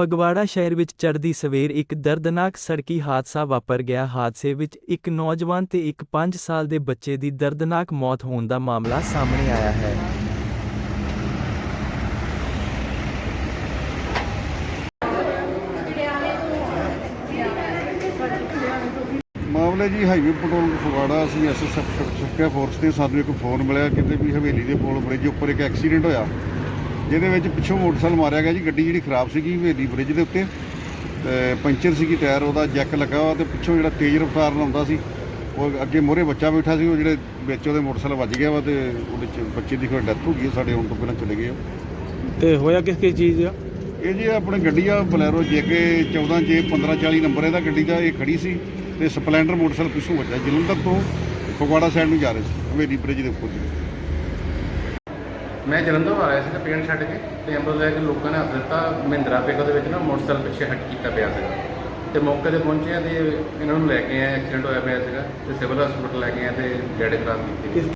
ਫਗਵਾੜਾ ਸ਼ਹਿਰ ਵਿੱਚ ਚੜ੍ਹਦੀ ਸਵੇਰ ਇੱਕ ਦਰਦਨਾਕ ਸੜਕੀ ਹਾਦਸਾ ਵਾਪਰ ਗਿਆ। ਹਾਦਸੇ ਵਿੱਚ ਇੱਕ ਨੌਜਵਾਨ ਤੇ ਇੱਕ 5 ਸਾਲ ਦੇ ਬੱਚੇ ਦੀ ਦਰਦਨਾਕ ਮੌਤ ਹੋਣ ਦਾ ਮਾਮਲਾ ਸਾਹਮਣੇ ਆਇਆ ਹੈ। ਮਾਮਲਾ ਜੀ ਹਾਈਵੇ ਪੈਟਰੋਲ ਫਗਵਾੜਾ, ਅਸੀਂ ਐਸਐਸਐਫ ਸੁਰੱਖਿਆ ਫੋਰਸ ਦੇ ਸਾਨੂੰ ਇੱਕ ਫੋਨ ਮਿਲਿਆ, ਕਿਤੇ ਵੀ ਹਵੇਲੀ ਦੇ ਪੁਲ ਬ੍ਰਿਜ ਉੱਪਰ ਇੱਕ ਐਕਸੀਡੈਂਟ ਹੋਇਆ ਜਿਹਦੇ ਵਿੱਚ ਪਿੱਛੋਂ ਮੋਟਰਸਾਈਕਲ ਮਾਰਿਆ ਗਿਆ ਜੀ ਗੱਡੀ ਜਿਹੜੀ ਖਰਾਬ ਸੀਗੀ ਹਵੇਲੀ ਬ੍ਰਿਜ ਦੇ ਉੱਤੇ। ਤੇ ਪੰਚਰ ਸੀਗੀ ਟਾਇਰ ਉਹਦਾ ਜੈਕ ਲੱਗਾ ਹੋਇਆ ਤੇ ਪਿੱਛੋਂ ਜਿਹੜਾ ਤੇਜ਼ ਰਫ਼ਤਾਰ ਨਾਲ ਆਉਂਦਾ ਸੀ ਉਹ ਅੱਗੇ ਮੋਰੇ ਬੱਚਾ ਬੈਠਾ ਸੀ ਉਹ ਜਿਹੜੇ ਵਿੱਚ ਉਹਦੇ ਮੋਟਰਸਾਈਕਲ ਵੱਜ ਗਿਆ ਵਾ ਤੇ ਉਹਦੇ ਚ ਬੱਚੇ ਦੀ ਕੋਈ ਡੈਥ ਹੋ ਗਈ ਸਾਡੇ ਆਉਣ ਤੋਂ ਪਹਿਲਾਂ ਚਲੇ ਗਏ। ਤੇ ਹੋਇਆ ਕਿਸ ਕਿਸ ਚੀਜ਼ ਆ ਇਹ ਜੀ ਆਪਣੇ ਗੱਡੀ ਆ ਬਲੈਰੋ ਜੇਕੇ 14 ਜੇ 1540 ਨੰਬਰ ਇਹਦਾ ਗੱਡੀ ਦਾ ਇਹ ਖੜੀ ਸੀ ਤੇ ਸਪਲੈਂਡਰ ਮੋਟਰਸਾਈਕਲ ਪਿੱਛੋਂ ਵੱਜਾ ਜਲੰਧਰ ਤੋਂ ਫਗਵਾੜਾ ਸਾਈਡ ਨੂੰ ਜਾ ਰਹੇ ਸੀ ਹਵੇਲੀ ਬ੍ਰਿਜ ਦੇ ਉੱਪਰ। ਜੀ ਮੈਂ ਜਲੰਧਰ ਆ ਰਿਹਾ ਸੀਗਾ ਪੇਂਟ ਛੱਡ ਕੇ ਤੇ ਐਂਬੂਲੈਂਸ ਲੈ ਕੇ ਲੋਕਾਂ ਨੇ ਹੱਥ ਦਿੱਤਾ, ਮਹਿੰਦਰਾ ਪੇਕੋ ਦੇ ਵਿੱਚ ਨਾ ਮੋਟਰਸਾਈਕਲ ਪਿੱਛੇ ਹਟ ਕੀਤਾ ਪਿਆ ਸੀਗਾ। ਤੇ ਮੌਕੇ ਤੇ ਪਹੁੰਚੇ ਆ ਤੇ ਇਹਨਾਂ ਨੂੰ ਲੈ ਕੇ ਆਏ ਐਕਸੀਡੈਂਟ ਹੋਇਆ ਪਿਆ ਸੀਗਾ ਤੇ ਸਿਵਲ ਹਸਪੀਟਲ ਲੈ ਕੇ ਆਏ ਤੇ ਡੈਡ ਖਰਾਬ ਕੀਤੀ।